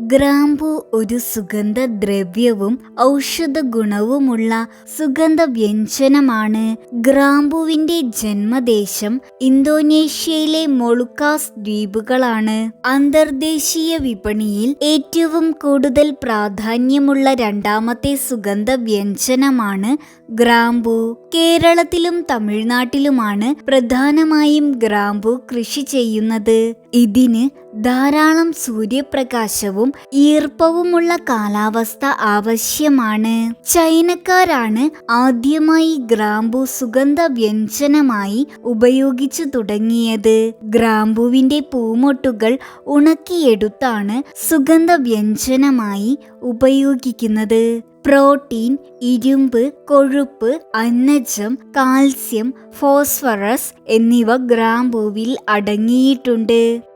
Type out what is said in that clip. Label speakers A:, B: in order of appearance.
A: ഗ്രാമ്പു ഒരു സുഗന്ധദ്രവ്യവും ഔഷധ ഗുണവുമുള്ള സുഗന്ധ വ്യഞ്ജനമാണ് ഗ്രാമ്പുവിന്റെ ജന്മദേശം ഇന്തോനേഷ്യയിലെ മൊളുക്കാസ് ദ്വീപുകളാണ്. അന്തർദേശീയ വിപണിയിൽ ഏറ്റവും കൂടുതൽ പ്രാധാന്യമുള്ള രണ്ടാമത്തെ സുഗന്ധ വ്യഞ്ജനമാണ് ഗ്രാമ്പു. കേരളത്തിലും തമിഴ്നാട്ടിലുമാണ് പ്രധാനമായും ഗ്രാമ്പു കൃഷി ചെയ്യുന്നത്. ഇതിന് ധാരാളം സൂര്യപ്രകാശവും ഈർപ്പവുമുള്ള കാലാവസ്ഥ ആവശ്യമാണ്. ചൈനക്കാരാണ് ആദ്യമായി ഗ്രാമ്പു സുഗന്ധ വ്യഞ്ജനമായി ഉപയോഗിച്ചു തുടങ്ങിയത്. ഗ്രാമ്പുവിന്റെ പൂമൊട്ടുകൾ ഉണക്കിയെടുത്താണ് സുഗന്ധ വ്യഞ്ജനമായി ഉപയോഗിക്കുന്നത്. പ്രോട്ടീൻ ഇരുമ്പ് കൊഴുപ്പ് അന്നജം കാൽസ്യം ഫോസ്ഫറസ് എന്നിവ ഗ്രാമ്പൂവിൽ അടങ്ങിയിട്ടുണ്ട്.